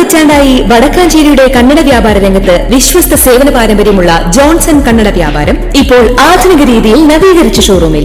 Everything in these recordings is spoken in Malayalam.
പതിറ്റാണ്ടായി വടക്കാഞ്ചേരിയുടെ കന്നഡ വ്യാപാര രംഗത്ത് വിശ്വസ്ത സേവന പാരമ്പര്യമുള്ള ജോൺസൺ കന്നഡ വ്യാപാരം ഇപ്പോൾ ആധുനിക രീതിയിൽ നവീകരിച്ച ഷോറൂമിൽ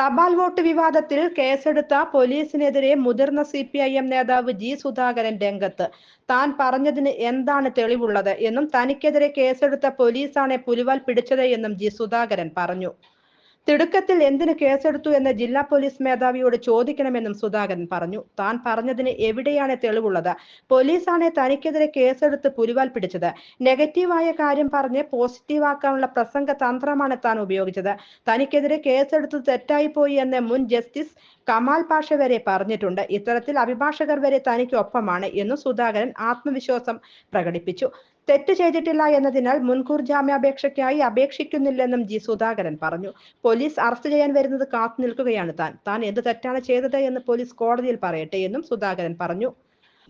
തപാൽ വോട്ട് വിവാദത്തിൽ കേസെടുത്ത പോലീസിനെതിരെ മുതിർന്ന സി പി ഐ എം നേതാവ് ജി സുധാകരൻ രംഗത്ത്. താൻ പറഞ്ഞതിന് എന്താണ് തെളിവുള്ളത്? എന്നും തനിക്കെതിരെ കേസെടുത്ത പോലീസാണ് പുലിവാൽ പിടിച്ചത് എന്നും ജി സുധാകരൻ പറഞ്ഞു. തിടുക്കത്തിൽ എന്തിന് കേസെടുത്തു എന്ന് ജില്ലാ പോലീസ് മേധാവിയോട് ചോദിക്കണമെന്നും സുധാകരൻ പറഞ്ഞു. താൻ പറഞ്ഞതിന് എവിടെയാണ് തെളിവുള്ളത്? പോലീസാണ് തനിക്കെതിരെ കേസെടുത്ത് പുലിവാൽ പിടിച്ചത്. നെഗറ്റീവായ കാര്യം പറഞ്ഞ് പോസിറ്റീവാക്കാനുള്ള പ്രസംഗ തന്ത്രമാണ് താൻ ഉപയോഗിച്ചത്. തനിക്കെതിരെ കേസെടുത്ത് തെറ്റായി പോയി എന്ന് മുൻ ജസ്റ്റിസ് കമാൽ പാഷ വരെ പറഞ്ഞിട്ടുണ്ട്. ഇത്തരത്തിൽ അഭിഭാഷകർ വരെ തനിക്ക് ഒപ്പമാണ് എന്നും സുധാകരൻ ആത്മവിശ്വാസം പ്രകടിപ്പിച്ചു. തെറ്റ് ചെയ്തിട്ടില്ല എന്നതിനാൽ മുൻകൂർ ജാമ്യാപേക്ഷയ്ക്കായി അപേക്ഷിക്കുന്നില്ലെന്നും ജി സുധാകരൻ പറഞ്ഞു. പോലീസ് അറസ്റ്റ് ചെയ്യാൻ വരുന്നത് കാത്തു നിൽക്കുകയാണ് താൻ. താൻ എന്ത് തെറ്റാണ് ചെയ്തത് എന്ന് പോലീസ് കോടതിയിൽ പറയട്ടെ എന്നും സുധാകരൻ പറഞ്ഞു.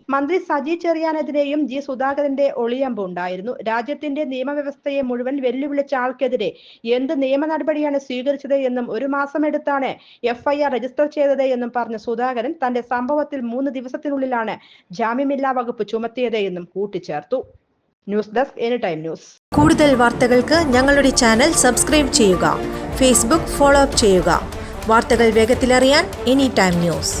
മന്ത്രി സജി ചെറിയാനെതിരെയും ജി സുധാകരന്റെ ഒളിയമ്പ് ഉണ്ടായിരുന്നു. രാജ്യത്തിന്റെ നിയമവ്യവസ്ഥയെ മുഴുവൻ വെല്ലുവിളിച്ച ആൾക്കെതിരെ എന്ത് നിയമ നടപടിയാണ് സ്വീകരിച്ചത് എന്നും ഒരു മാസം എടുത്താണ് എഫ്ഐആർ രജിസ്റ്റർ ചെയ്തത് എന്നും പറഞ്ഞ സുധാകരൻ തന്റെ സംഭവത്തിൽ മൂന്ന് ദിവസത്തിനുള്ളിലാണ് ജാമ്യമില്ലാ വകുപ്പ് ചുമത്തിയത് എന്നും കൂട്ടിച്ചേർത്തു. News desk any time news. കൂടുതൽ വാർത്തകൾക്ക് ഞങ്ങളുടെ ചാനൽ സബ്സ്ക്രൈബ് ചെയ്യുക ഫേസ്ബുക്ക് ഫോളോ അപ്പ് ചെയ്യുക. വാർത്തകൾ വേഗത്തിലറിയാൻ എനി ടൈം ന്യൂസ്.